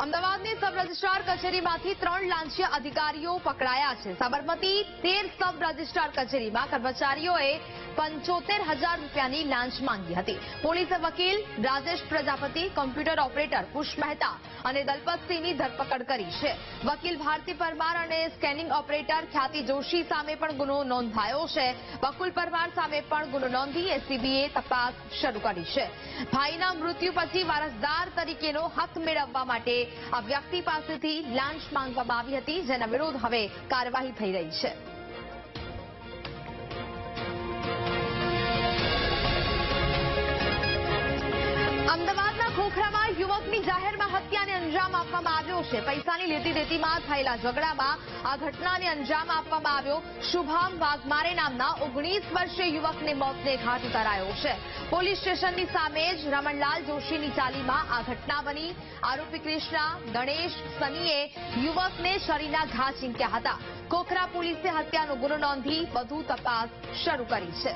અમદાવાદની sub registrar કચેરીમાંથી ત્રણ લાંચિયા અધિકારીઓ પકડાયા છે. સાબરમતી તેર સબ રજિસ્ટ્રાર કચેરીમાં કર્મચારીઓએ પંચોતેર હજાર રૂપિયાની લાંચ માંગી હતી. પોલીસે વકીલ, Rajesh Prajapati, computer operator push Mehta અને દલપતસિંહની ધરપકડ કરી છે. વકીલ ભારતી પરમાર અને સ્કેનિંગ ઓપરેટર ખ્યાતિ જોશી સામે પણ ગુનો નોંધાયો છે. બકુલ પરમાર સામે પણ ગુનો નોંધી એસીબીએ તપાસ શરૂ કરી છે. ભાઈના મૃત્યુ પછી વારસદાર તરીકેનો હક મેળવવા માટે આ વ્યક્તિ પાસેથી લાંચ માંગવામાં આવી હતી, જેના વિરુદ્ધ હવે કાર્યવાહી થઈ રહી છે. અમદાવાદના ખોખરામાં યુવકની જાહેરમાં હત્યાને અંજામ આપવામાં આવ્યો છે. પૈસાની લેતી દેતીમાં થયેલા ઝઘડામાં આ ઘટનાને અંજામ આપવામાં આવ્યો. શુભામ વાઘમારે નામના ઓગણીસ વર્ષીય યુવકને મોતને ઘાટ ઉતારાયો છે. પોલીસ સ્ટેશનની સામે જ રમણલાલ જોશીની ચાલીમાં આ ઘટના બની. આરોપી કૃષ્ણા ગણેશ, સનીએ યુવકને શરીરના ઘા ચીંક્યા હતા. ખોખરા પોલીસે હત્યાનો ગુનો નોંધી વધુ તપાસ શરૂ કરી છે.